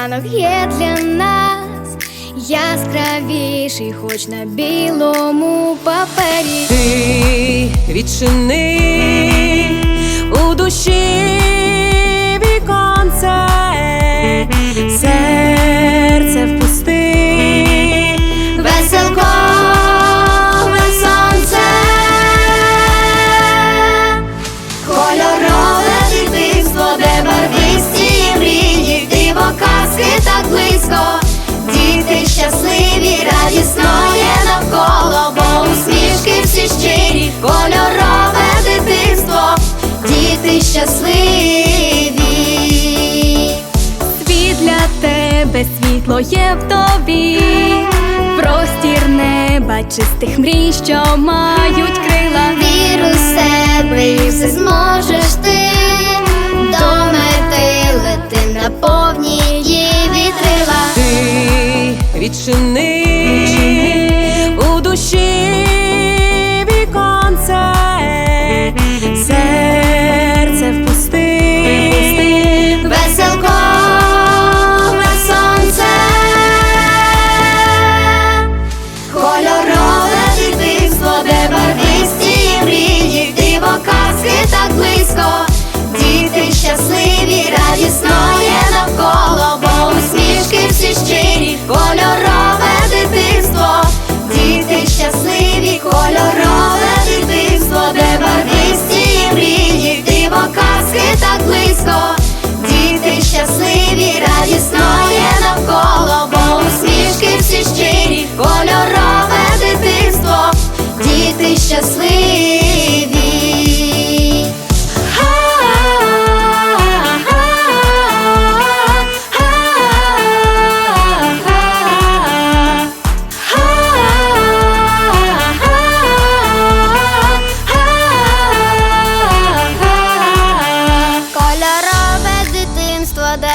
ранок є для нас яскравіший, хоч на білому папері. Ти відчини у душі є в тобі, простір неба, чистих мрій, що мають крила. Вір у себе і все зможеш ти до мети лети на повні її вітрила. Ти відчини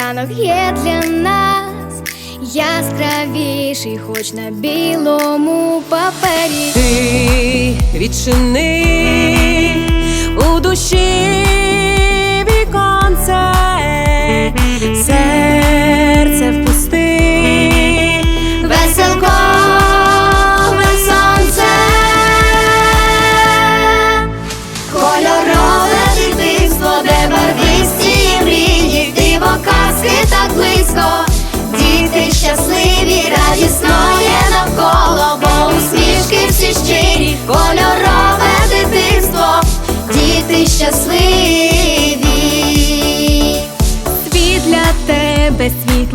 ранок є для нас яскравіший, хоч на білому папері. ти відчини у душі віконце, серце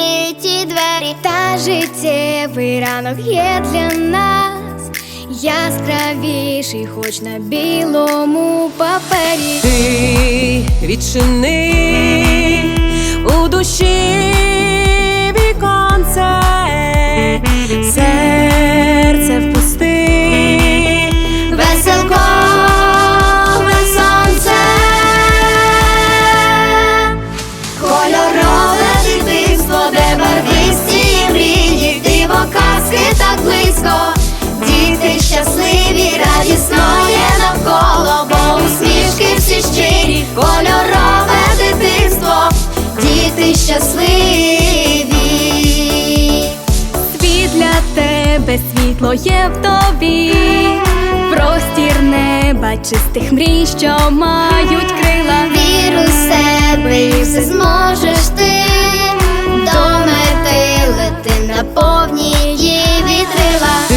відкриті двері. Та життєвий ранок є для нас яскравіший, хоч на білому папері. Ти відчини у душі віконце, тебе світло є в тобі, простір неба, чистих мрій, що мають крила. Віру в себе і все зможеш ти до мети лети на повні її вітрила.